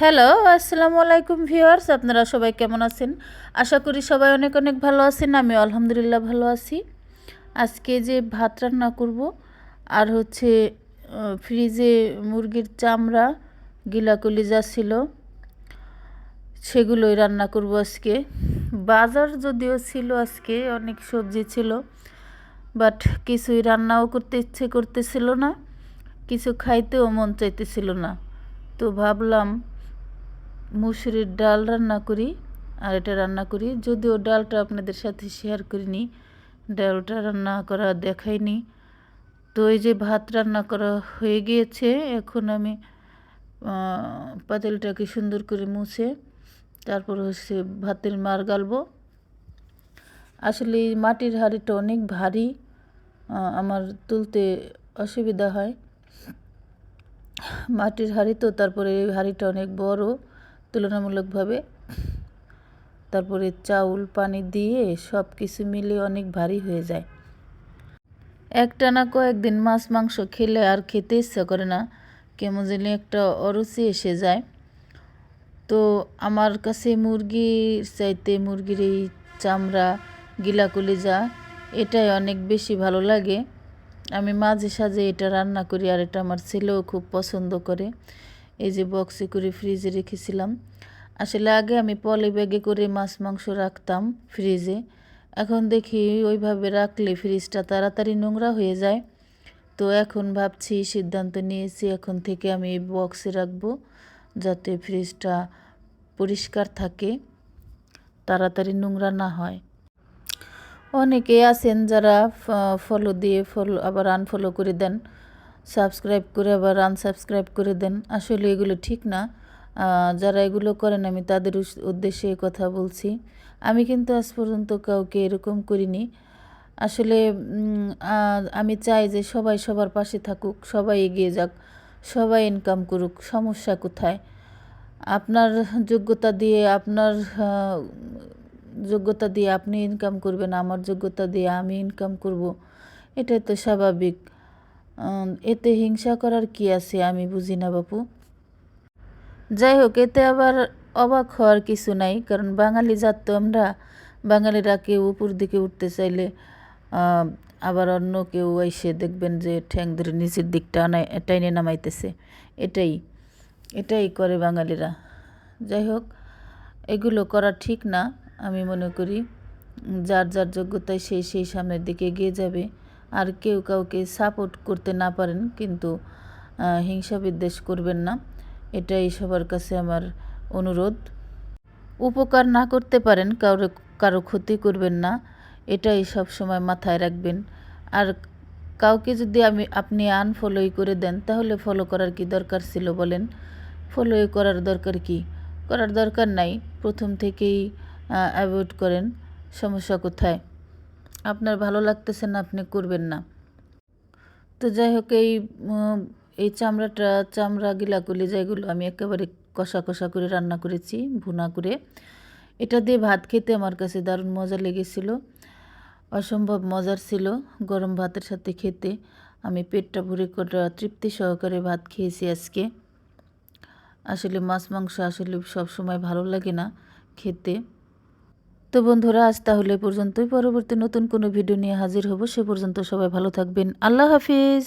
Hello আসসালামু আলাইকুম viewers, আপনারা সবাই কেমন আছেন? আশা করি সবাই অনেক অনেক ভালো আছেন আমি আলহামদুলিল্লাহ ভালো আছি। আজকে যে ভাত রান্না করব, আর হচ্ছে ফ্রিজে মুরগির চামড়া গিলা কলিজা ছিল, সেগুলোই রান্না করব আজকে। বাজার যদিও ছিল আজকে, অনেক সবজি ছিল বাট কিছুই রান্নাও করতে ইচ্ছে করতেছিল না, কিছু খাইতেও মন চাইতেছিল না। তো ভাবলাম মুসুরির ডাল রান্না করি আর এটা রান্না করি। যদিও ডালটা আপনাদের সাথে শেয়ার করিনি, ডালটা রান্না করা দেখাইনি। তো এই যে ভাত রান্না করা হয়ে গিয়েছে, এখন আমি পাতিলটাকে সুন্দর করে মুছে তারপর হচ্ছে ভাতের মার গালবো। আসলে মাটির হাঁড়িটা অনেক ভারী আমার তুলতে অসুবিধা হয়। মাটির হাঁড়ি তো, তারপরে এই হাঁড়িটা অনেক বড়। তুলনামূলকভাবে। তারপরে চাউল, পানি দিয়ে সব কিছু মিলে অনেক ভারী হয়ে যায়। একটানা কয়েকদিন মাছ, মাংস খেলে আর খেতে ইচ্ছা করে না। কেমন জানি একটা অরুচি এসে যায়। তো আমার কাছে মুরগির চাইতে মুরগির এই চামড়া গিলা কলিজা এটাই অনেক বেশি ভালো লাগে। আমি মাঝে সাঝে এটা রান্না করি আর এটা আমার ছেলেও খুব পছন্দ করে। এই যে বক্সে করে ফ্রিজে রেখেছিলাম। আসলে আগে আমি পলি ব্যাগে করে মাছ, মাংস রাখতাম ফ্রিজে এখন দেখি ওইভাবে রাখলে ফ্রিজটা তাড়াতাড়ি নোংরা হয়ে যায়। তো এখন ভাবছি সিদ্ধান্ত নিয়েছি এখন থেকে আমি এই বক্সে রাখব যাতে ফ্রিজটা পরিষ্কার থাকে, তাড়াতাড়ি নোংরা না হয়। অনেকে আছেন যারা ফলো দিয়ে ফলো আবার আনফলো করে দেন। সাবস্ক্রাইব করে আবার আনসাবস্ক্রাইব করে দেন। আসলে এগুলো ঠিক না। যারা এগুলো করেন, আমি তাদের উদ্দেশ্যে কথা বলছি। আমি কিন্তু আজ পর্যন্ত কাউকে এরকম করিনি। আসলে আমি চাই যে সবাই সবার পাশে থাকুক, সবাই এগিয়ে যাক, সবাই ইনকাম করুক। সমস্যা কোথায়? আপনার যোগ্যতা দিয়ে আপনার যোগ্যতা দিয়ে আপনি ইনকাম করবেন, আমার যোগ্যতা দিয়ে আমি ইনকাম করব। এটাই তো স্বাভাবিক। এতে হিংসা করার কি আছে আমি বুঝি না বাপু। যাই হোক এতে আবার অবাক হওয়ার কিছু নাই, কারণ বাঙালি জাত তো আমরা। বাঙালিরা কেউ উপর দিকে উঠতে চাইলে আবার অন্য কেউ এসে দেখবেন যে ঠ্যাং ধরে নিচের দিকটা টাইনে নামাইতেছে। এটাই এটাই করে বাঙালিরা। যাই হোক এগুলো করা ঠিক না, আমি মনে করি। যার যার যোগ্যতায় সেই সেই সামনের দিকে এগিয়ে যাবে। আর কেউ কাউকে সাপোর্ট করতে না পারেন, কিন্তু হিংসা বিদ্বেষ করবেন না। এটাই সবার কাছে আমার অনুরোধ। উপকার না করতে পারেন, কারও কারও ক্ষতি করবেন না। এটাই সব সময় মাথায় রাখবেন। আর কাউকে যদি আমি, আপনি আনফলোই করে দেন, তাহলে ফলো করার কি দরকার ছিল বলেন? ফলো করার দরকার কি? করার দরকার নাই। প্রথম থেকেই অ্যাভয়েড করেন। সমস্যা কোথায়? আপনার ভালো লাগতেছে না, আপনি করবেন না। তো যাই হোক, এই এই চামড়াটা, চামড়া গিলাগুলি যেগুলো আমি একেবারে কষা কষা করে রান্না করেছি, ভুনা করে, এটা দিয়ে ভাত খেতে আমার কাছে দারুণ মজা লেগেছিল। অসম্ভব মজার ছিল গরম ভাতের সাথে খেতে। আমি পেটটা ভরে কটা তৃপ্তি সহকারে ভাত খেয়েছি আজকে। আসলে মাছ, মাংস আসলে সব সময় ভালো লাগে না খেতে। তো বন্ধুরা, আজ তাহলে পর্যন্তই। পরবর্তী নতুন কোনো ভিডিও নিয়ে হাজির হব, সে পর্যন্ত সবাই ভালো থাকবেন। আল্লাহ হাফিজ।